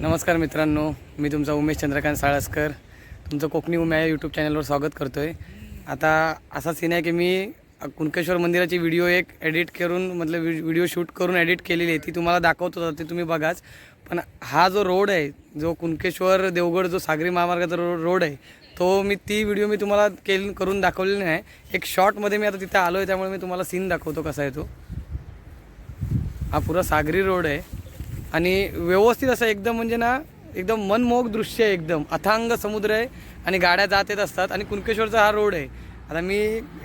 नमस्कार मित्रांनो मी तुमचा उमेश चंद्रकांत साळसकर. तुमचं कोकणी उमे या यूट्यूब चॅनलवर स्वागत करतो आहे आता असा सीन आहे की मी कुणकेश्वर मंदिराची व्हिडिओ एक एडिट करून मतलब व्हिडिओ शूट करून एडिट केलेली आहे. ती तुम्हाला दाखवतो ती ते तुम्ही बघाच. पण हा जो रोड आहे जो कुणकेश्वर देवगड जो सागरी महामार्गाचा रो रोड आहे तो मी ती व्हिडिओ मी तुम्हाला केल करून दाखवलेली नाही. एक शॉर्टमध्ये मी आता तिथे आलो आहे त्यामुळे मी तुम्हाला सीन दाखवतो कसा आहे तो. हा पुरा सागरी रोड आहे. आणि व्यवस्थित असं एकदम म्हणजे ना एकदम मनमोहक दृश्य आहे एकदम. अथांग समुद्र आहे आणि गाड्या जात येत असतात आणि कुणकेश्वरचा हा रोड आहे. आता मी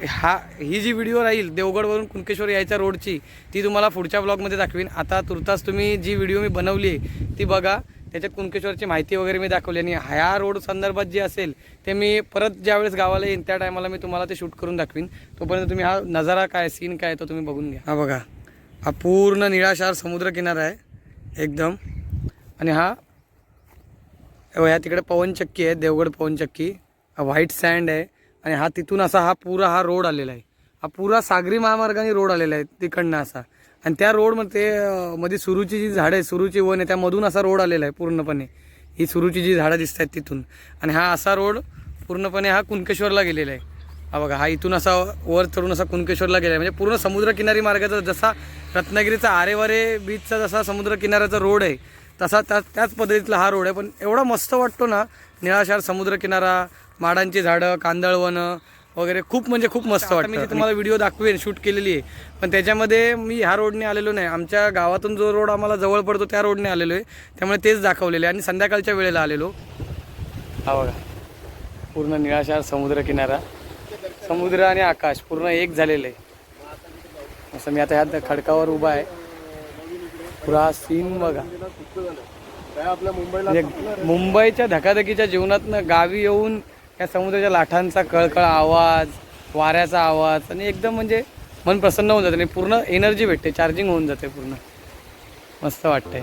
हा ही जी व्हिडिओ राहील देवगडवरून कुणकेश्वर यायच्या रोडची ती तुम्हाला पुढच्या ब्लॉगमध्ये दाखवीन. आता तुर्तास तुम्ही जी व्हिडिओ मी बनवली आहे ती बघा. त्याच्यात कुणकेश्वरची माहिती वगैरे मी दाखवली आणि ह्या रोड संदर्भात जे असेल ते मी परत ज्यावेळेस गावाला येईन त्या टायमाला मी तुम्हाला ते शूट करून दाखवीन. तोपर्यंत तुम्ही हा नजारा काय सीन काय तो तुम्ही बघून घ्या. हा बघा. हा पूर्ण निळाशार समुद्रकिनारा आहे. एकदम. आणि हा या तिकडे पवनचक्की आहे देवगड पवनचक्की व्हाईट सँड आहे. आणि हा तिथून असा हा पुरा हा रोड आलेला आहे. हा पुरा सागरी महामार्गाने रोड आलेला आहे तिकडनं असा. आणि त्या रोडमध्ये मध्ये सुरूची जी झाडं आहे सुरूची वन आहे त्यामधून असा रोड आलेला आहे पूर्णपणे. ही सुरूची जी झाडं दिसत आहेत तिथून. आणि हा असा रोड पूर्णपणे हा कुणकेश्वरला गेलेला आहे. हा बघा हा इथून असा वर चढून असा कुणकेश्वरला गेला आहे म्हणजे पूर्ण समुद्रकिनारी मार्गाचा जसा रत्नागिरीचा आरेवारे बीचचा जसा समुद्रकिनाऱ्याचा रोड आहे तसा त्या त्याच पद्धतीतला हा रोड आहे. पण एवढा मस्त वाटतो ना निळाशार समुद्रकिनारा माडांची झाडं कांदळवनं वगैरे खूप म्हणजे खूप मस्त वाटतं. मी तुम्हाला व्हिडिओ दाखवेन शूट केलेली आहे पण त्याच्यामध्ये मी ह्या रोडने आलेलो नाही. आमच्या गावातून जो रोड आम्हाला जवळ पडतो त्या रोडने आलेलो आहे. त्यामुळे तेच दाखवलेले आहे. आणि संध्याकाळच्या वेळेला आलेलो. हा बघा पूर्ण निळाशार समुद्रकिनारा. समुद्र आणि आकाश पूर्ण एक झालेलं आहे. असं मी आता ह्या खडकावर उभा आहे. पुरा सीन बघा. म्हणजे मुंबईच्या धकाधकीच्या जीवनातनं गावी येऊन या समुद्राच्या लाटांचा कळकळ आवाज वाऱ्याचा आवाज आणि एकदम म्हणजे मन प्रसन्न होऊन जाते आणि पूर्ण एनर्जी भेटते चार्जिंग होऊन जाते पूर्ण. मस्त वाटतंय.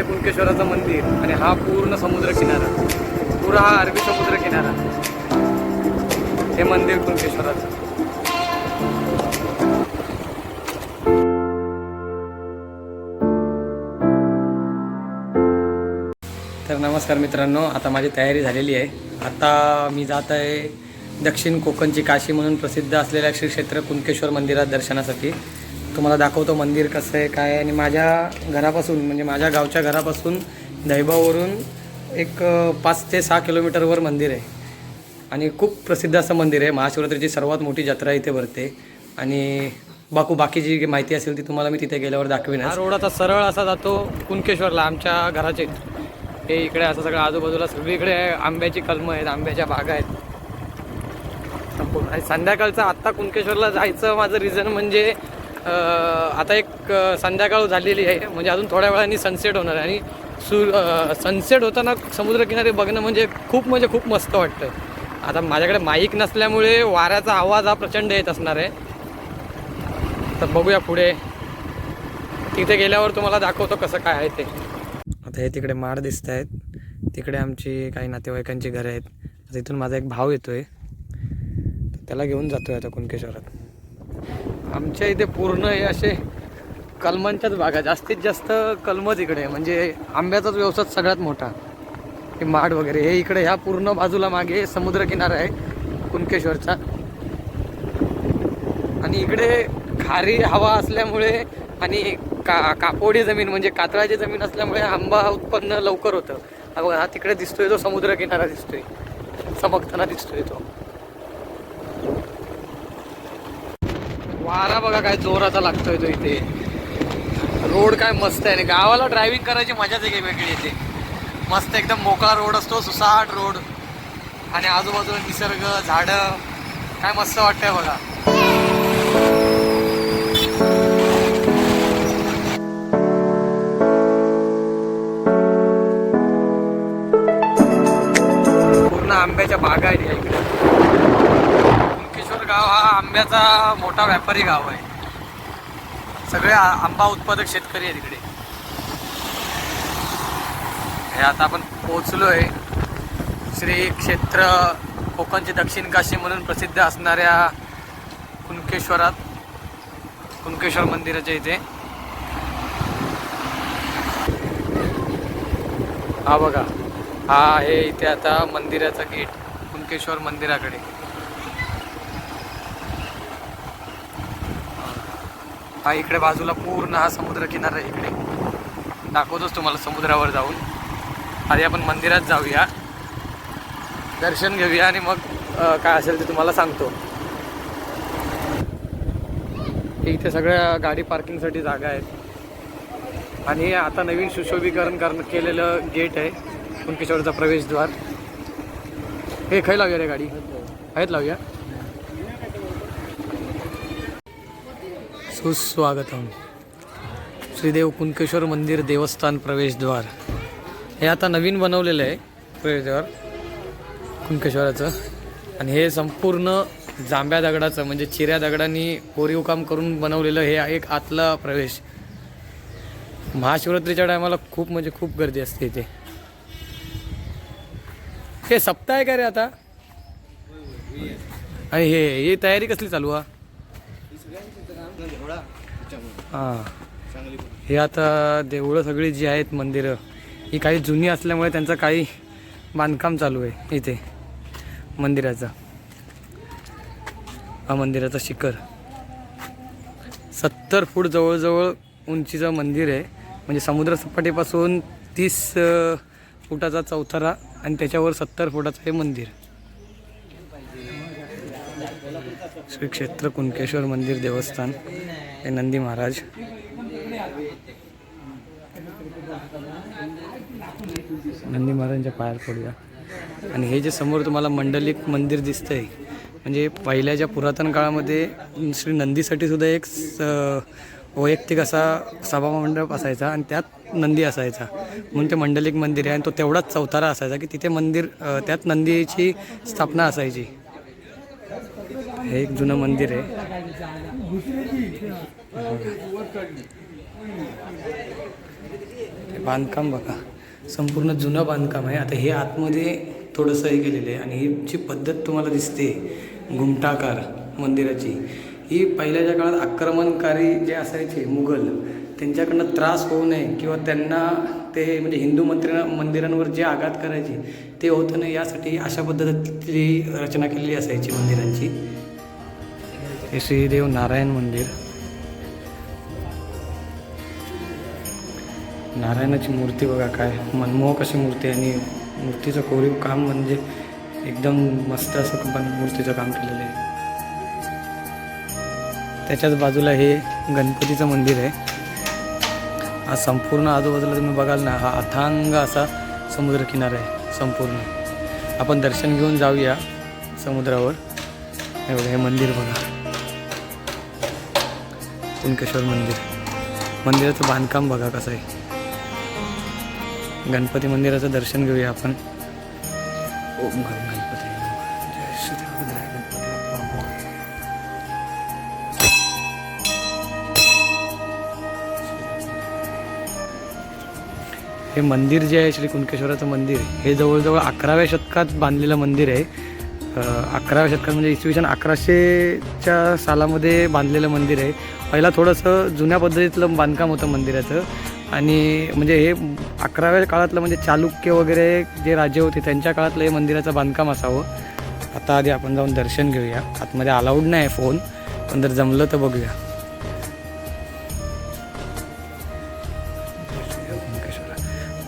ते कुणकेश्वराचं मंदिर आणि हा पूर्ण समुद्र किनारा. पुरा हा अरबी समुद्र किनारा. हे मंदिर कुणकेश्वराचं तर नमस्कार मित्रांनो आता माझी तयारी झालेली आहे. आता मी जात आहे दक्षिण कोकणची काशी म्हणून प्रसिद्ध असलेल्या श्री क्षेत्र कुणकेश्वर मंदिरात दर्शनासाठी. तुम्हाला दाखवतो मंदिर कसं आहे काय आणि माझ्या घरापासून म्हणजे माझ्या गावच्या घरापासून दैबावरून एक पाच ते सहा किलोमीटरवर मंदिर आहे. आणि खूप प्रसिद्ध असं मंदिर आहे. महाशिवरात्रीची सर्वात मोठी जत्रा इथे भरते. आणि बाकू बाकीची जी माहिती असेल ती तुम्हाला मी तिथे गेल्यावर दाखवीन. हा रोड आता सरळ असा जातो कुणकेश्वरला आमच्या घराचे. हे इकडे असं सगळं आजूबाजूला सगळीकडे आंब्याची कलमं आहेत आंब्याच्या बागा आहेत. संपूर्ण. आणि संध्याकाळचं आत्ता कुणकेश्वरला जायचं माझं रिझन म्हणजे आता एक संध्याकाळ झालेली आहे. म्हणजे अजून थोड्या वेळाने सनसेट होणार आहे. आणि सु सनसेट होताना समुद्रकिनारी बघणं म्हणजे खूप म्हणजे खूप मस्त वाटतं आता माझ्याकडे माईक नसल्यामुळे वाऱ्याचा आवाज हा प्रचंड येत असणार आहे. तर बघूया पुढे. तिथे गेल्यावर तुम्हाला दाखवतो कसं काय आहे ते. आता हे तिकडे माड दिसत आहेत तिकडे आमची काही नातेवाईकांची घरं आहेत. तिथून माझा एक भाव येतो आहे त्याला घेऊन जातो आहे आता कुणकेश्वरात. आमच्या इथे पूर्ण हे असे कलमांच्याच बागा जास्तीत जास्त कलमच इकडे. म्हणजे आंब्याचाच व्यवसाय सगळ्यात मोठा. हे माड वगैरे हे इकडे ह्या पूर्ण बाजूला मागे समुद्रकिनारा आहे कुणकेश्वरचा. आणि इकडे खारी हवा असल्यामुळे आणि का कापोडी जमीन म्हणजे कातळाची जमीन असल्यामुळे आंबा उत्पन्न लवकर होतं. हा तिकडे दिसतोय तो समुद्रकिनारा दिसतोय. चमकताना दिसतोय तो. वारा बघा काय जोराचा लागतोय तो इथे. रोड काय मस्त आहे आणि गावाला ड्रायव्हिंग करायची मजाच आहे वेगळी येते मस्त एकदम मोकळा रोड असतो सुसाट रोड. आणि आजूबाजूला निसर्ग झाडं. काय मस्त वाटतंय बघा. पूर्ण आंब्याच्या बागा आहेत आंब्याचा मोठा व्यापारी गाव आहे. सगळे आंबा उत्पादक शेतकरी आहेत तिकडे हे आता आपण पोहोचलोय श्री क्षेत्र कोकणची दक्षिण काशी म्हणून प्रसिद्ध असणाऱ्या कुणकेश्वरात कुणकेश्वर मंदिराच्या इथे. हा बघा हा आहे इथे आता मंदिराचा गेट कुणकेश्वर मंदिराकडे. हा इकडे बाजूला पूर्ण हा समुद्र किनारा आहे इकडे. दाखवतोच तुम्हाला समुद्रावर जाऊन. आधी आपण मंदिरात जाऊया. दर्शन घेऊया आणि मग काय असेल ते तुम्हाला सांगतो. इथे सगळ्या गाडी पार्किंगसाठी जागा आहेत. आणि आता नवीन सुशोभीकरण करण केलेलं गेट आहे. कुणकेश्वरचा प्रवेशद्वार. हे खै लावूया रे गाडी? आहेत लावूया. सुस्वागतम. श्रीदेव कुणकेश्वर मंदिर देवस्थान प्रवेशद्वार. हे आता नवीन बनवलेलं आहे प्रवेशद्वार कुणकेश्वराचं आणि हे संपूर्ण जांभ्या दगडाचं म्हणजे चिऱ्या दगडांनी कोरीव काम करून बनवलेलं हे एक आतला प्रवेश. महाशिवरात्रीच्या टायमाला खूप म्हणजे खूप गर्दी असते इथे. हे सप्ताह आहे का रे आता? आणि हे ही तयारी कसली चालू आहे? हां. हे आता देवळं सगळी जी आहेत मंदिरं ही काही जुनी असल्यामुळे त्यांचं काही बांधकाम चालू आहे इथे मंदिराचं. हा मंदिराचा शिखर. सत्तर फूट जवळजवळ उंचीचं मंदिर आहे. म्हणजे समुद्रसपाटीपासून तीस फुटाचा चौथरा आणि त्याच्यावर सत्तर फुटाचं हे मंदिर. श्री क्षेत्र कुणकेश्वर मंदिर देवस्थान हे नंदी महाराज. नंदी महाराजांच्या पायात पडूया. आणि हे जे समोर तुम्हाला मंडलिक मंदिर दिसतंय म्हणजे पहिल्याच्या पुरातन काळामध्ये श्री नंदीसाठी सुद्धा एक स- वैयक्तिक असा सभामंडप असायचा आणि त्यात नंदी असायचा. म्हणून ते मंडलिक मंदिर आहे आणि तो तेवढाच चौथारा असायचा की तिथे मंदिर त्यात नंदीची स्थापना असायची. हे एक जुनं मंदिर आहे. बांधकाम बघा. संपूर्ण जुनं बांधकाम आहे. आता हे आतमध्ये थोडंसं हे केलेलं आहे आणि ही जी पद्धत तुम्हाला दिसते घुमटाकार मंदिराची ही पहिल्याच्या काळात आक्रमणकारी जे असायचे मुघल त्यांच्याकडनं त्रास होऊ नये किंवा त्यांना ते म्हणजे हिंदू मंदिरा मंदिरांवर जे आघात करायचे ते होतं नाही यासाठी अशा पद्धतीची रचना केलेली असायची मंदिरांची. हे श्रीदेव नारायण मंदिर. नारायणाची मूर्ती बघा काय मनमोहक अशी मूर्ती आहे आणि मूर्तीचं कोरीव काम म्हणजे एकदम मस्त असं पण मूर्तीचं काम केलेलं आहे. त्याच्याच बाजूला हे गणपतीचं मंदिर आहे. हा संपूर्ण आजूबाजूला तुम्ही बघाल ना हा अथांग असा समुद्रकिनारा आहे संपूर्ण. आपण दर्शन घेऊन जाऊया समुद्रावर. एवढं हे मंदिर बघा. कुणकेश्वर मंदिर. मंदिराचं बांधकाम बघा कसं आहे. गणपती मंदिराचं दर्शन घेऊया आपण. ओम गणपती. जय श्री हे मंदिर जे आहे श्री कुणकेश्वराचं मंदिर हे जवळजवळ अकराव्या शतकात बांधलेलं मंदिर आहे. अकराव्या शतकात म्हणजे इसवी सन अकराशेच्या सालामध्ये बांधलेलं मंदिर आहे. पहिला थोडंसं जुन्या पद्धतीतलं बांधकाम होतं मंदिराचं. आणि म्हणजे हे अकराव्या काळातलं म्हणजे चालुक्य वगैरे जे राजे होते त्यांच्या काळातलं हे मंदिराचं बांधकाम असावं. आता आधी आपण जाऊन दर्शन घेऊया. आतमध्ये अलाउड नाही आहे फोन पण जर जमलं तर बघूया.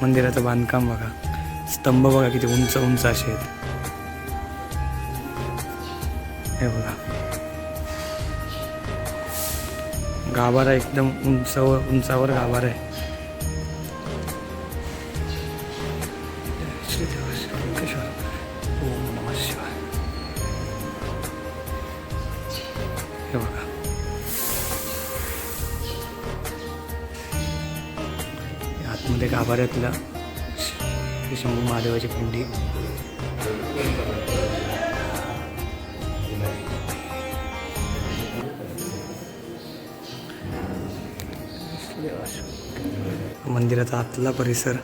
मंदिराचं बांधकाम बघा. स्तंभ बघा किती उंच उंच असे आहेत. हे बघा. गाभारा एकदम उंचावर उंचावर गाभारा आहे. हे बघा. आतमध्ये गाभाऱ्यातला शंभू महादेवाची पिंडी मंदिराचा आतला परिसर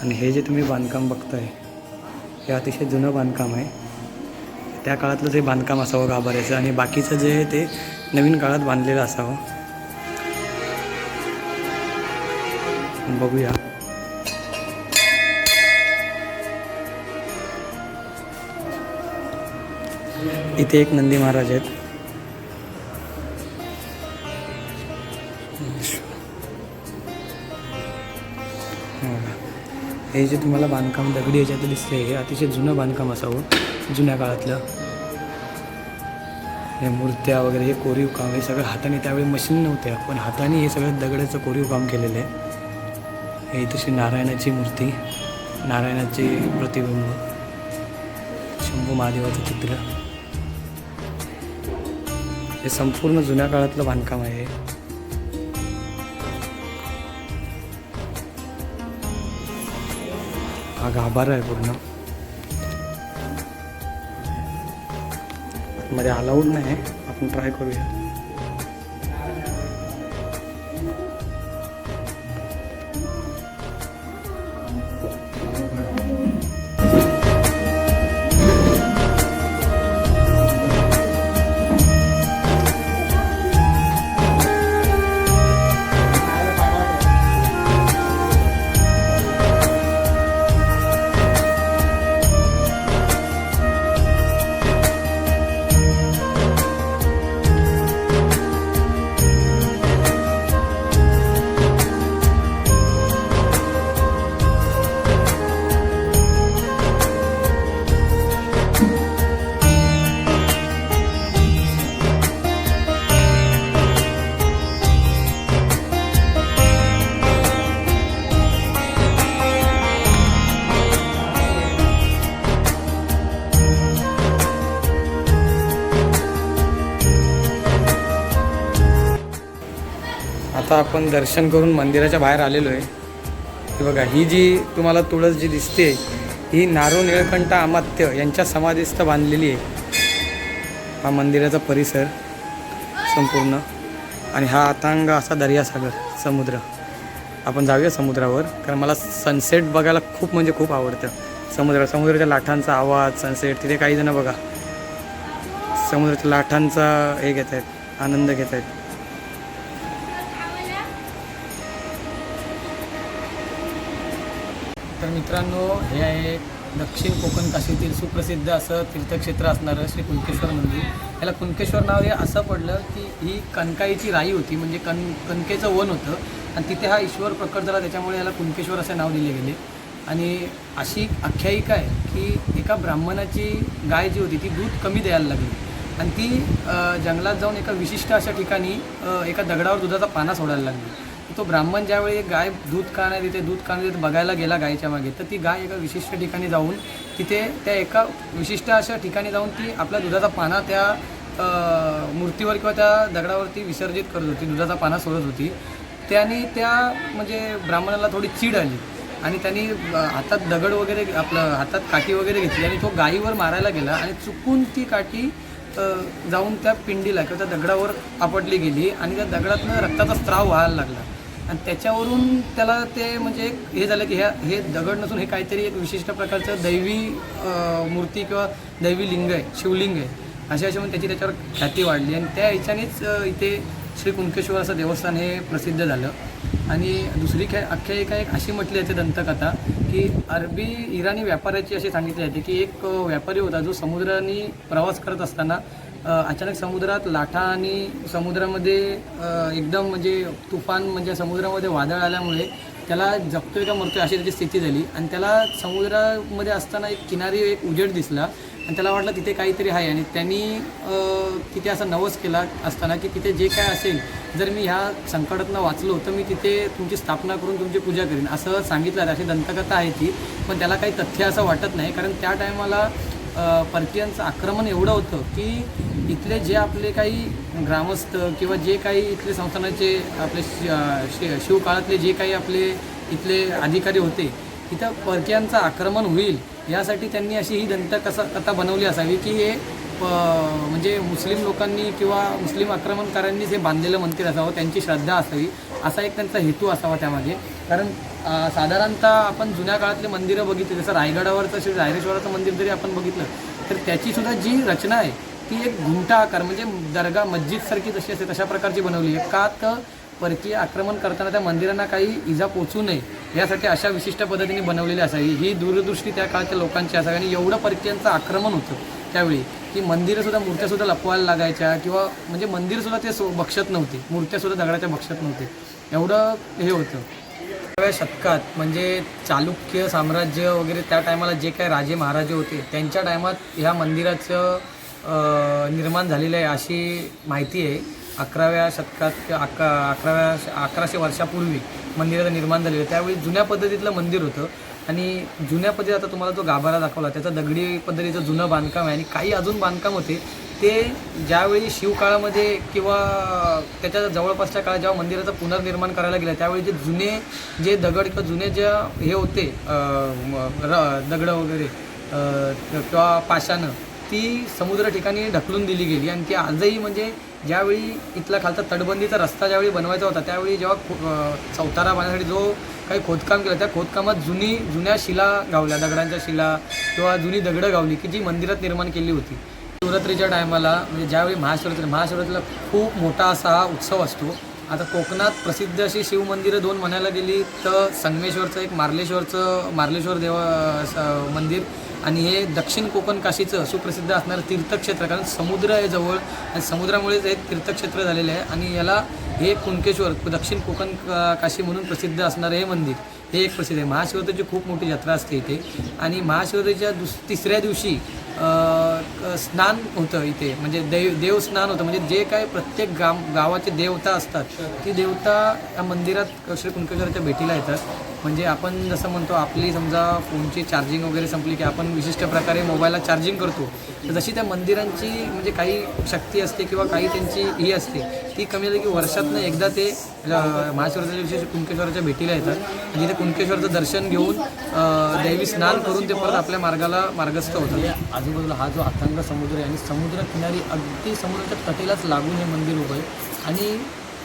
आणि हे जे तुम्ही बांधकाम बघताय हे अतिशय जुनं बांधकाम आहे. त्या काळातलं जे बांधकाम असावं गाभाऱ्याचं आणि बाकीचं जे आहे ते नवीन काळात बांधलेलं असावं. बघूया. इथे एक नंदी महाराज आहेत. हे जे तुम्हाला बांधकाम दगडी याच्यात दिसते हे अतिशय जुनं बांधकाम असावं जुन्या काळातलं. हे मूर्त्या वगैरे हे कोरीव काम हे सगळं हाताने त्यावेळी मशीन नव्हत्या पण हाताने हे सगळं दगडाचं कोरीव काम केलेलं आहे. हे तशी नारायणाची मूर्ती नारायणाचे प्रतिबिंब शंभू महादेवाचं चित्र. हे संपूर्ण जुन्या काळातलं बांधकाम आहे. हा गाभारा आहे पूर्ण. मध्ये अलाउड नाही आपण ट्राय करूया. आपण दर्शन करून मंदिराच्या बाहेर आलेलो आहे. हे बघा ही जी तुम्हाला तुळस जी दिसते ही नारो निळकंठ अमात्य यांच्या समाधीस्थ बांधलेली आहे. हा मंदिराचा परिसर संपूर्ण. आणि हा अथांग असा दर्यासागर समुद्र. आपण जाऊया समुद्रावर कारण मला सनसेट बघायला खूप म्हणजे खूप आवडतं. समुद्र समुद्राच्या लाटांचा आवाज सनसेट तिथे काही जण बघा. समुद्राच्या लाटांचा हे घेत आहेत आनंद घेत आहेत तर मित्रांनो हे आहे दक्षिण कोकण काशीतील सुप्रसिद्ध असं तीर्थक्षेत्र असणारं श्री कुणकेश्वर मंदिर. याला कुणकेश्वर नाव हे असं पडलं की ही कणकाईची राई होती म्हणजे कण कणकेचं वन होतं. आणि तिथे हा ईश्वर प्रकट झाला त्याच्यामुळे याला कुणकेश्वर असे नाव दिले गेले. आणि अशी आख्यायिका आहे की एका ब्राह्मणाची गाय जी होती ती दूध कमी द्यायला लागली. आणि ती जंगलात जाऊन एका विशिष्ट अशा ठिकाणी एका दगडावर दुधाचा पाना सोडायला लागली. तो ब्राह्मण ज्यावेळी गाय दूध का नाही देते दूध का नाही देते बघायला गेला गायच्या मागे तर ती गाय एका विशिष्ट ठिकाणी जाऊन तिथे त्या एका विशिष्ट अशा ठिकाणी जाऊन ती आपला दुधाचा पाना त्या मूर्तीवर किंवा त्या दगडावरती विसर्जित करत होती दुधाचा पाना सोडत होती. त्याने त्या म्हणजे ब्राह्मणाला थोडी चीड आली आणि त्यांनी हातात दगड वगैरे आपलं हातात काठी वगैरे घेतली आणि तो गायीवर मारायला गेला आणि चुकून ती काठी जाऊन त्या पिंडीला किंवा त्या दगडावर आपटली गेली आणि त्या दगडातनं रक्ताचा स्त्राव व्हायला लागला. आणि त्याच्यावरून त्याला ते म्हणजे एक हे झालं की ह्या हे दगड नसून हे काहीतरी एक विशिष्ट प्रकारचं दैवी मूर्ती किंवा दैवी लिंग आहे शिवलिंग आहे. अशा अशा म्हणून त्याची त्याच्यावर ख्याती वाढली आणि त्या ह्याच्यानेच इथे श्री कुणकेश्वर असं देवस्थान हे प्रसिद्ध झालं. आणि दुसरी ख्या आख्यायिका एक अशी म्हटली जाते दंतकथा की अरबी इराणी व्यापाऱ्याची अशी सांगितली जाते की एक व्यापारी होता जो समुद्राने प्रवास करत असताना अचानक समुद्रात लाटा आणि समुद्रामध्ये एकदम म्हणजे तुफान म्हणजे समुद्रामध्ये वादळ आल्यामुळे त्याला जपतोय का मरतोय अशी त्याची स्थिती झाली. आणि त्याला समुद्रामध्ये असताना एक किनारी एक उजेड दिसला आणि त्याला वाटलं तिथे काहीतरी आहे. आणि त्यांनी तिथे असा नवस केला असताना की तिथे जे काय असेल जर मी ह्या संकटातनं वाचलो तर मी तिथे तुमची स्थापना करून तुमची पूजा करीन. असं सांगितलं आहे अशी दंतकथा आहे ती. पण त्याला काही तथ्य असं वाटत नाही. कारण त्या टायमाला परकीयांचं आक्रमण एवढं होतं की इथले जे आपले काही ग्रामस्थ किंवा जे काही इथले संस्थानाचे आपले शि- शिवकाळातले जे काही आपले इथले अधिकारी होते तिथं परकीयांचं आक्रमण होईल यासाठी त्यांनी अशी ही दंत कसा कथा बनवली असावी की हे प- म्हणजे मुस्लिम लोकांनी किंवा मुस्लिम आक्रमणकारांनीच हे बांधलेलं मंदिर असावं त्यांची श्रद्धा असावी असा एक त्यांचा हेतू असावा त्यामागे. कारण साधारणतः आपण जुन्या काळातले मंदिरं बघितली जसं रायगडावरचं श्री रायरेश्वराचं मंदिर जरी आपण बघितलं तर त्याची सुद्धा जी रचना आहे ती एक घुमटा आकार म्हणजे दर्गा मस्जिदसारखी जशी असते तशा प्रकारची बनवली आहे. का तर परकीय आक्रमण करताना त्या मंदिरांना काही इजा पोचू नये यासाठी अशा विशिष्ट पद्धतीने बनवलेली असावी. ही दूरदृष्टी त्या काळच्या लोकांची असावी आणि एवढं परकीयांचं आक्रमण होतं त्यावेळी की मंदिरंसुद्धा मूर्त्यासुद्धा लपवायला लागायच्या किंवा म्हणजे मंदिरसुद्धा ते सो बक्षत नव्हती मूर्त्यासुद्धा दगडाच्या बक्षत नव्हते. एवढं हे होतं. अठराव्या शतकात म्हणजे चालुक्य साम्राज्य वगैरे त्या टायमाला जे काही राजे महाराजे होते त्यांच्या टायमात ह्या मंदिराचं निर्माण झालेलं आहे अशी माहिती आहे. अकराव्या शतकात अका अकरा अकराव्या अकराशे वर्षापूर्वी मंदिराचं निर्माण झालेलं आहे. त्यावेळी जुन्या पद्धतीतलं मंदिर होतं आणि जुन्या पद्धतीत आता तुम्हाला तो गाभारा दाखवला. त्याचा दगडी पद्धतीचं जुनं बांधकाम आहे आणि काही अजून बांधकाम होते ते ज्यावेळी शिवकाळामध्ये किंवा त्याच्या जवळपासच्या काळात जेव्हा मंदिराचं पुनर्निर्माण करायला गेलं त्यावेळी जे जुने जे दगड किंवा जुने जे हे होते र- दगडं वगैरे किंवा पाशानं ती समुद्र ठिकाणी ढकलून दिली गेली. आणि ती आजही म्हणजे ज्यावेळी इथला खालचा तटबंदीचा रस्ता ज्यावेळी बनवायचा होता त्यावेळी जेव्हा खो- चौतारा बांधण्यासाठी जो काही खोदकाम केलं त्या खोदकामात जुनी जुन्या शिला गावल्या दगडांच्या शिला किंवा जुनी दगडं गावली की जी मंदिरात निर्माण केली होती. शिवरात्रीच्या टायमाला म्हणजे ज्यावेळी महाशिवरात्री महाशिवरात्रीला खूप मोठा असा हा उत्सव असतो. आता कोकणात प्रसिद्ध अशी शिवमंदिरं दोन म्हणायला गेली तर संगमेश्वरचं एक मार्लेश्वरचं मार्लेश्वर देवा मंदिर आणि हे दक्षिण कोकण काशीचं सुप्रसिद्ध असणारं तीर्थक्षेत्र कारण समुद्र आहे जवळ आणि समुद्रामुळेच हे तीर्थक्षेत्र झालेलं आहे आणि याला हे कुणकेश्वर दक्षिण कोकण काशी म्हणून प्रसिद्ध असणारं हे मंदिर हे एक प्रसिद्ध आहे. महाशिवरात्रीची खूप मोठी जत्रा असते इथे आणि महाशिवरात्रीच्या दुस तिसऱ्या दिवशी स्नान होतं इथे. म्हणजे देव देव स्नान होतं. म्हणजे जे काय प्रत्येक गाव गावाचे देवता असतात ती देवता या मंदिरात श्री कुणकेश्वराच्या भेटीला येतात. म्हणजे आपण जसं म्हणतो आपली समजा फोनची चार्जिंग वगैरे संपली की आपण विशिष्ट प्रकारे मोबाईलला चार्जिंग करतो तर जशी त्या मंदिरांची म्हणजे काही शक्ती असते किंवा काही त्यांची ही असते ती कमी झाली की वर्षातनं एकदा ते अं, विशेष कुणकेश्वराच्या भेटीला येतात. आणि ते कुणकेश्वरचं दर्शन घेऊन दैवी स्नान करून ते परत आपल्या मार्गाला मार्गस्थ होतात. आजूबाजूला हा जो अथांग समुद्र आहे. आणि समुद्रकिनारी अगदी समुद्राच्या तटेलाच लागून हे मंदिर उभं आहे. आणि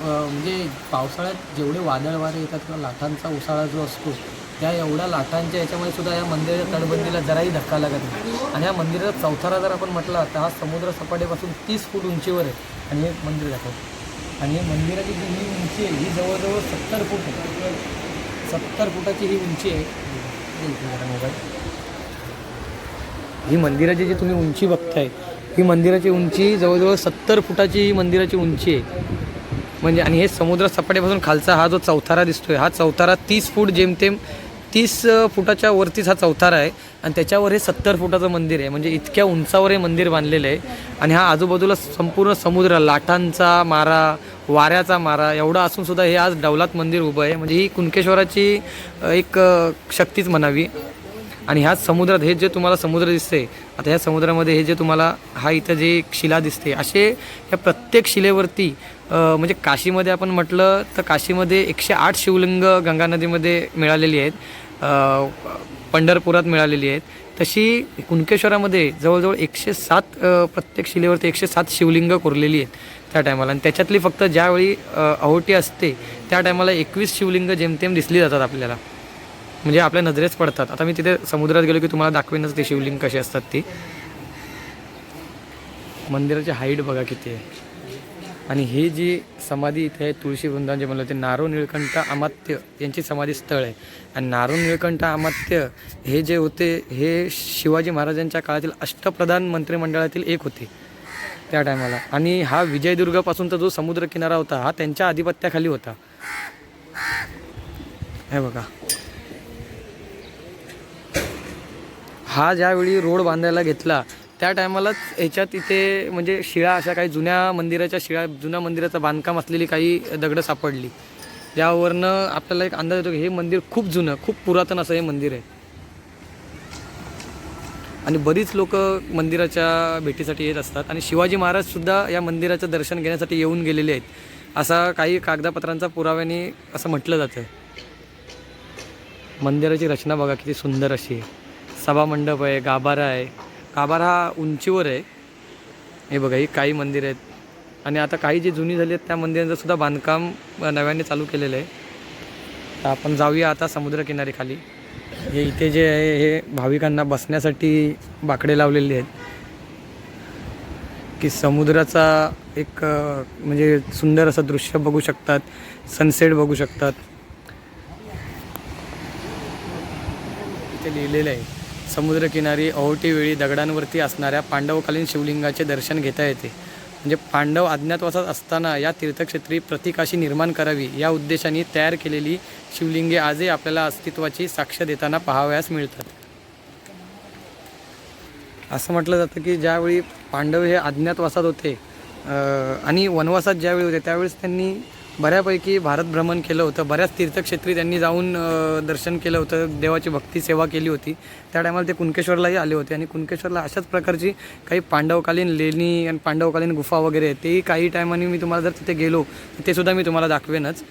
म्हणजे पावसाळ्यात जेवढे वादळ वारे येतात किंवा लाटांचा उसाळा जो असतो त्या एवढ्या लाटांच्या याच्यामध्ये सुद्धा या मंदिराच्या तटबंदीला जराही धक्का लागत नाही. आणि या मंदिराचा चौथारा जर आपण म्हटला तर हा समुद्र सपाटीपासून तीस फूट उंचीवर आहे. आणि हे मंदिर दाखवतो. आणि हे मंदिराची जी ही उंची आहे ही जवळजवळ सत्तर फूट आहे. सत्तर फुटाची ही उंची आहे. मोबाईल. ही मंदिराची जी तुम्ही उंची बघताय ही मंदिराची उंची जवळजवळ सत्तर फुटाची ही मंदिराची उंची आहे. म्हणजे आणि हे समुद्र सपाटीपासून खालचा हा जो चौथारा दिसतोय हा चौथारा तीस फूट जेमतेम तीस फुटाच्या वरतीच हा चौथारा आहे. आणि त्याच्यावर हे सत्तर फुटाचं मंदिर आहे. म्हणजे इतक्या उंचावर हे मंदिर बांधलेलं आहे. आणि हा आजूबाजूला संपूर्ण समुद्र लाटांचा मारा वाऱ्याचा मारा एवढा असून सुद्धा हे आज डौलात मंदिर उभं आहे. म्हणजे ही कुणकेश्वराची एक शक्तीच म्हणावी. आणि ह्याच समुद्रात हे जे तुम्हाला समुद्र दिसते आता ह्या समुद्रामध्ये हे जे तुम्हाला हा इथं जे एक शिला दिसते असे या प्रत्येक शिलेवरती म्हणजे काशीमध्ये आपण म्हटलं तर काशीमध्ये एकशे आठ शिवलिंग गंगा नदीमध्ये मिळालेली आहेत पंढरपुरात मिळालेली आहेत. तशी कुणकेश्वरामध्ये जवळजवळ एकशे सात प्रत्येक शिलेवरती एकशे सात शिवलिंग कोरलेली आहेत त्या टायमाला. आणि त्याच्यातली फक्त ज्यावेळी अहोटी असते त्या टायमाला एकवीस शिवलिंग जेमतेम दिसली जातात आपल्याला. म्हणजे आपल्या नजरेच पडतात. आता मी तिथे समुद्रात गेलो की तुम्हाला दाखवेनच ते शिवलिंग कसे असतात ती. मंदिराची हाईट बघा किती आहे. आणि ही जी समाधी इथे आहे तुळशी वृंदावन जे म्हणलं ते नारो निळकंठ अमात्य यांची समाधी स्थळ आहे. आणि नारो निळकंठ अमात्य हे जे होते हे शिवाजी महाराजांच्या काळातील अष्टप्रधान मंत्रिमंडळातील एक होते त्या टायमाला. आणि हा विजयदुर्गापासूनचा जो समुद्र किनारा होता हा त्यांच्या आधिपत्याखाली होता. हे बघा. हा ज्यावेळी रोड बांधायला घेतला त्या टायमालाच ह्याच्यात इथे म्हणजे शिळा अशा काही जुन्या मंदिराच्या शिळा जुन्या मंदिराचं बांधकाम असलेली काही दगडं सापडली. ज्यावरनं आपल्याला एक अंदाज येतो की हे मंदिर खूप जुनं खूप पुरातन असं हे मंदिर आहे. आणि बरीच लोक मंदिराच्या भेटीसाठी येत असतात. आणि शिवाजी महाराजसुद्धा या मंदिराचं दर्शन घेण्यासाठी येऊन गेलेले आहेत. असा काही कागदपत्रांचा पुराव्याने असं म्हटलं जातं. मंदिराची रचना बघा किती सुंदर अशी आहे. सभामंडप आहे गाभारा आहे. गाभारा हा उंचीवर आहे. हे बघा ही काही मंदिर आहेत. आणि आता काही जी जुनी झाली आहेत त्या मंदिरांचं सुद्धा बांधकाम नव्याने चालू केलेलं आहे. तर आपण जाऊया आता समुद्रकिनारी खाली हे इथे जे आहे हे भाविकांना बसण्यासाठी बाकडे लावलेले आहेत. की समुद्राचा एक म्हणजे सुंदर असं दृश्य बघू शकतात सनसेट बघू शकतात. इथे लिहिलेलं आहे. समुद्रकिनारी ओहोटीवेळी दगडांवरती असणाऱ्या पांडवकालीन शिवलिंगाचे दर्शन घेता येते. म्हणजे पांडव अज्ञातवासात असताना या तीर्थक्षेत्री प्रतिकाशी निर्माण करावी या उद्देशाने तयार केलेली शिवलिंगे आजही आपल्याला अस्तित्वाची साक्ष देताना पाहावयास मिळतात. असं म्हटलं जातं की ज्यावेळी पांडव हे अज्ञातवासात होते आणि वनवासात ज्यावेळी होते त्यावेळेस त्यांनी बऱ्यापैकी भारत भ्रमण केलं होतं. बऱ्याच तीर्थक्षेत्री त्यांनी जाऊन दर्शन केलं होतं. देवाची भक्ती सेवा केली होती. त्या टायमाला ते कुणकेश्वरलाही आले होते आणि कुणकेश्वरला अशाच प्रकारची काही पांडवकालीन लेणी आणि पांडवकालीन गुफा वगैरे आहेत तेही काही टायमाने मी तुम्हाला जर तिथे गेलो तर ते सुद्धा मी तुम्हाला दाखवेनच.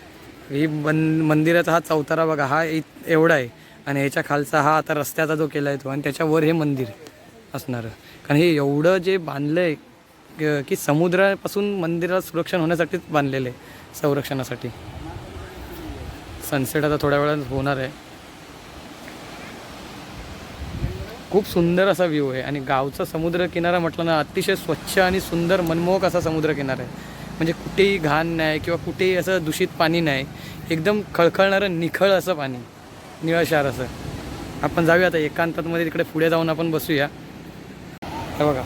ही बन मंदिराचा हा चौतारा बघा हा एवढा आहे. आणि ह्याच्या खालचा हा आता रस्त्याचा जो केला आहे तो आणि त्याच्यावर हे मंदिर असणारं. कारण हे एवढं जे बांधलं आहे की समुद्रापासून मंदिराला सुरक्षण होण्यासाठीच बांधलेलं आहे. संरक्षणासाठी. सनसेट आता थोड्या वेळात होणार आहे. खूप सुंदर असा व्ह्यू आहे आणि गावचा समुद्र किनारा म्हटलं ना अतिशय स्वच्छ आणि सुंदर मनमोहक असा समुद्र किनारा आहे. म्हणजे कुठेही घाण नाही किंवा कुठेही असं दूषित पाणी नाही. एकदम खळखळणारं निखळ असं पाणी. निळशार असं. आपण जाऊया आता एकांतातमध्ये तिकडे पुढे जाऊन आपण बसूया. हे बघा.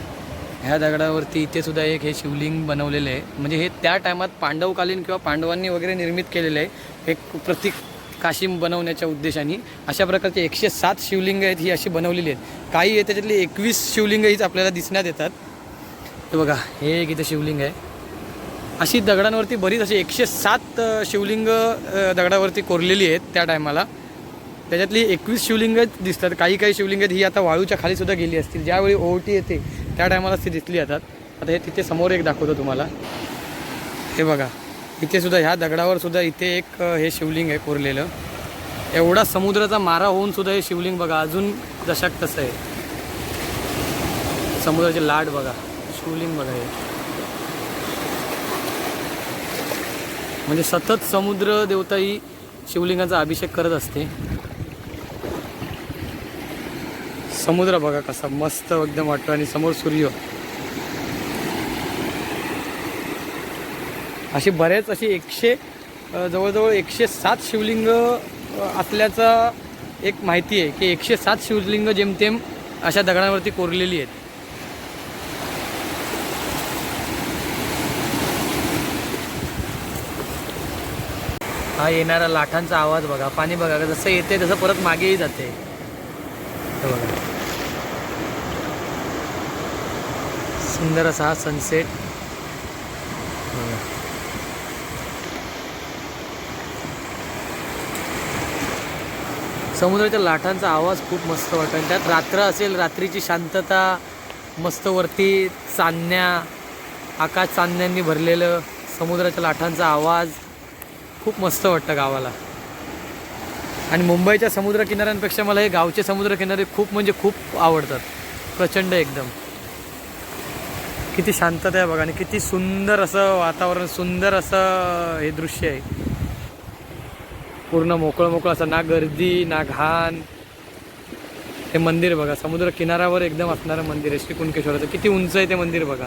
ह्या दगडावरती इथे सुद्धा एक हे शिवलिंग बनवलेलं आहे. म्हणजे हे त्या टायमात पांडवकालीन किंवा पांडवांनी वगैरे निर्मित केलेलं आहे. एक प्रतीक काशी बनवण्याच्या उद्देशाने. अशा प्रकारचे एकशे सात शिवलिंग आहेत ही अशी बनवलेली आहेत. काही आहे त्याच्यातली एकवीस शिवलिंग हीच आपल्याला दिसण्यात येतात. हे बघा हे एक इथं शिवलिंग आहे. अशी दगडांवरती बरीच अशी एकशे सात शिवलिंग दगडावरती कोरलेली आहेत त्या टायमाला. त्याच्यातली एकवीस शिवलिंग दिसतात. काही काही शिवलिंग आहेत ही आता वाळूच्या खाली सुद्धा गेली असतील. ज्यावेळी ओहोटी येते त्या टायमालाच ती दिसली जातात आता हे तिथे समोर एक दाखवतो तुम्हाला. हे बघा इथे सुद्धा ह्या दगडावर सुद्धा इथे एक हे शिवलिंग आहे कोरलेलं. एवढा समुद्राचा मारा होऊन सुद्धा हे शिवलिंग बघा अजून दशाक तसं आहे. समुद्राचे लाट बघा शिवलिंग बघा हे. म्हणजे सतत समुद्र देवता ही शिवलिंगाचा अभिषेक करत असते. समुद्र बघा कसा मस्त एकदम वाटतो आणि समोर सूर्य. असे बरेच असे एकशे जवळजवळ एकशे सात शिवलिंग असल्याचा एक माहिती आहे की एकशे सात शिवलिंग जेमतेम अशा दगडांवरती कोरलेली आहेत. हा येणारा लाटांचा आवाज बघा पाणी बघा जसं येते तसं परत मागेही जाते. बघा. सुंदर असा हा सनसेट समुद्राच्या लाटांचा आवाज खूप मस्त वाटतो. आणि त्यात रात्र असेल रात्रीची शांतता मस्त वरती चांदण्या आकाश चांदण्यांनी भरलेलं समुद्राच्या लाटांचा आवाज खूप मस्त वाटतं गावाला. आणि मुंबईच्या समुद्रकिनाऱ्यांपेक्षा मला हे गावचे समुद्रकिनारे खूप म्हणजे खूप आवडतात. प्रचंड एकदम. किती शांतता आहे बघा आणि किती सुंदर असं वातावरण सुंदर असं हे दृश्य आहे. पूर्ण मोकळं मोकळं असं ना गर्दी ना घाण हे मंदिर बघा समुद्र किनाऱ्यावर एकदम असणारं मंदिर आहे श्री कुणकेश्वराचं किती उंच आहे ते मंदिर बघा.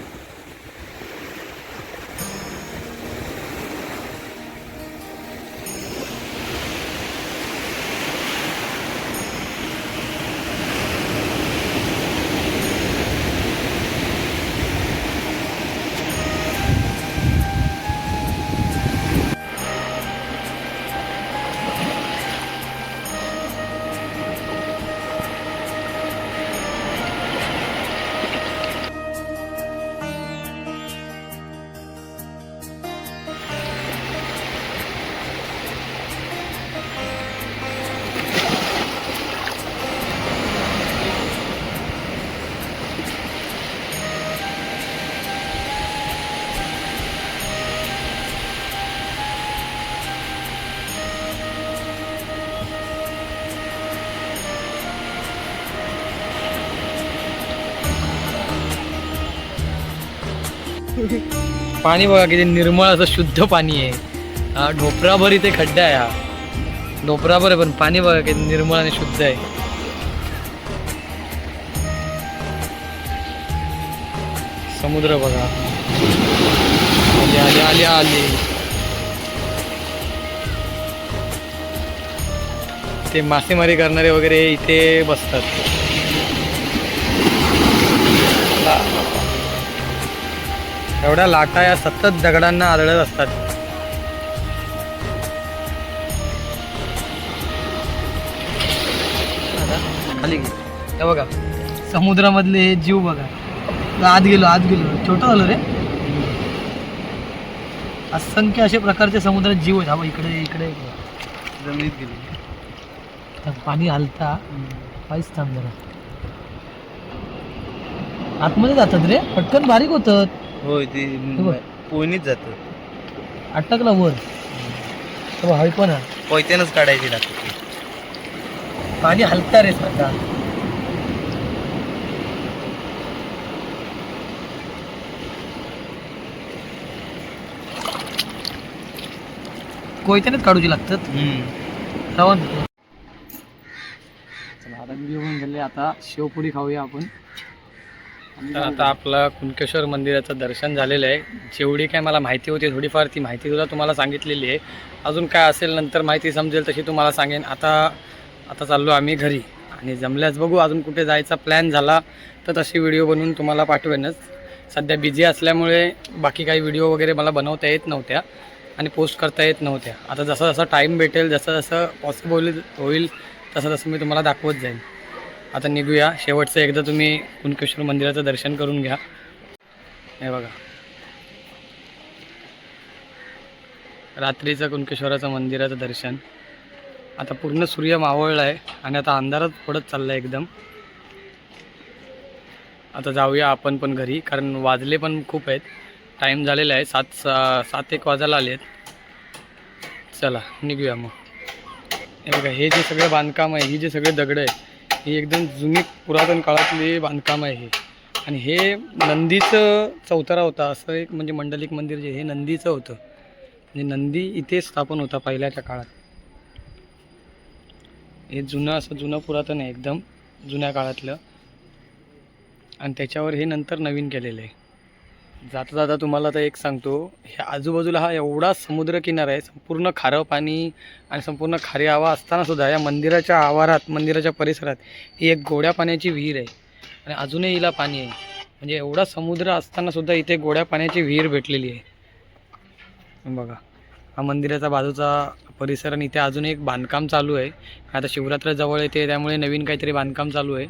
पाणी बघा किती निर्मळ असं शुद्ध पाणी आहे. हा ढोपराभर इथे खड्डा आहे हा. ढोपराभर आहे पण पाणी बघा किती निर्मळ आणि शुद्ध आहे. समुद्र बघा. आली आली आली आली. ते मासेमारी करणारे वगैरे इथे बसतात. एवढ्या लाटा या सतत दगडांना आदळत असतात. खाली. हे बघा. समुद्रामधले हे जीव बघा. आत गेलो आत गेलो. छोटं झालं रे. असंख्य असे प्रकारचे समुद्रात जीव आहेत. हा इकडे इकडे. जमिनीत गेली. पाणी हलता. काहीच थांब जरा. आतमध्ये जातात रे. पटकन बारीक होतात. होय ते बघ. पोहणीच जातं. अटकला वर. हे बघ, हळी पण. पोयत्यानंच काढायची लागते पाणी हलता रे आता कोयत्यानेच काढूची लागतात. रावण चला आता व्हिडिओ पण झाले आता शेवपुरी खाऊया आपण. तर आता आपलं कुणकेश्वर मंदिराचं दर्शन झालेलं आहे. जेवढी काय मला माहिती होती थोडीफार ती माहिती सुद्धा तुम्हाला सांगितलेली आहे. अजून काय असेल नंतर माहिती समजेल तशी तुम्हाला सांगेन. आता आता चाललो आम्ही घरी आणि जमल्यास बघू अजून कुठे जायचा प्लॅन झाला तर तशी व्हिडिओ बनवून तुम्हाला पाठवेनच. सध्या बिझी असल्यामुळे बाकी काही व्हिडिओ वगैरे मला बनवता येत नव्हत्या आणि पोस्ट करता येत नव्हत्या. आता जसं जसं टाईम भेटेल जसं जसं पॉसिबल होईल तसं तसं मी तुम्हाला दाखवत जाईन. आता निघूया. शेवटचं एकदा तुम्ही कुणकेश्वर मंदिराचं दर्शन करून घ्या. हे बघा. रात्रीचं कुणकेश्वराचं मंदिराचं दर्शन. आता पूर्ण सूर्य मावळला आहे आणि आता अंधारात पडत चालला आहे एकदम. आता जाऊया आपण पण घरी कारण वाजले पण खूप आहेत. टाईम झालेला आहे. सात सा सात एक वाजायला आले आहेत चला निघूया मग. हे बघा हे जे सगळं बांधकाम आहे ही जे सगळे दगडं आहे ही एकदम जुनी पुरातन काळातली बांधकाम आहे आणि हे नंदीचं चौतारा होता असं एक म्हणजे मंडलिक मंदिर जे हे नंदीचं होतं. म्हणजे नंदी इथे स्थापन होता पहिल्याच्या काळात. हे जुनं असं जुनं पुरातन आहे एकदम जुन्या काळातलं. आणि त्याच्यावर हे नंतर नवीन केलेलं आहे. जाता जाता तुम्हाला आता एक सांगतो ह्या आजूबाजूला हा एवढा समुद्रकिनारा आहे संपूर्ण खारं पाणी आणि संपूर्ण खारी हवा असताना सुद्धा या मंदिराच्या आवारात मंदिराच्या परिसरात ही एक गोड्या पाण्याची विहीर आहे. आणि अजूनही हिला पाणी आहे. म्हणजे एवढा समुद्र असताना सुद्धा इथे गोड्या पाण्याची विहीर भेटलेली आहे. बघा हा मंदिराचा बाजूचा परिसर आणि इथे अजून एक बांधकाम चालू आहे. आता शिवरात्र जवळ येते त्यामुळे नवीन काहीतरी बांधकाम चालू आहे.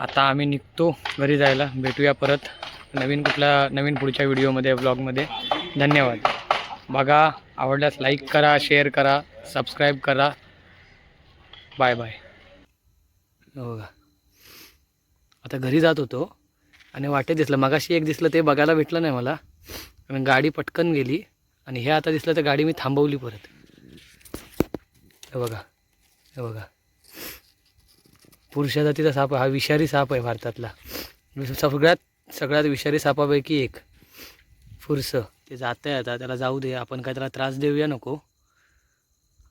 आता आम्ही निघतो घरी जायला. भेटूया परत नवीन कुठल्या नवीन पुढच्या व्हिडिओमध्ये ब्लॉगमध्ये धन्यवाद. बघा आवडल्यास लाईक करा शेअर करा सबस्क्राईब करा. बाय बाय बघा. आता घरी जात होतो आणि वाटेत दिसलं. मगाशी एक दिसलं ते बघायला भेटलं नाही मला. कारण गाडी पटकन गेली आणि हे आता दिसलं तर गाडी मी थांबवली परत. हे बघा. हे बघा. पुरुषा जातीचा साप हा विषारी साप आहे भारतातला. सगळ्यात सगळ्यात विषारी सापापैकी एक. फुरसं ते जात आहे आता त्याला जाऊ दे आपण काय त्याला त्रास देऊया नको.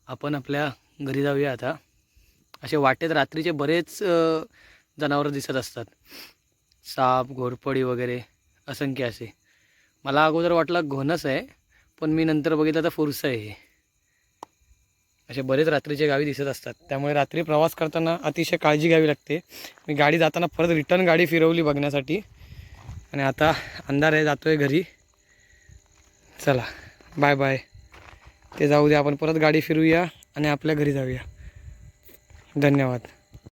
आपण आपल्या घरी जाऊया आता. असे वाटेत रात्रीचे बरेच जनावरं दिसत असतात. साप घोरपडी वगैरे असंख्य असे. मला अगोदर वाटलं घोणस आहे पण मी नंतर बघितलं तर फुरसं आहे हे. असे बरेच रात्रीचे गावी दिसत असतात. त्यामुळे रात्री प्रवास करताना अतिशय काळजी घ्यावी लागते. मी गाडी जाताना परत रिटर्न गाडी फिरवली बघण्यासाठी. आणि आता अंधार आहे जातो आहे घरी. चला बाय बाय ते जाऊ द्या आपण परत गाडी फिरूया आणि आपल्या घरी जाऊया. धन्यवाद.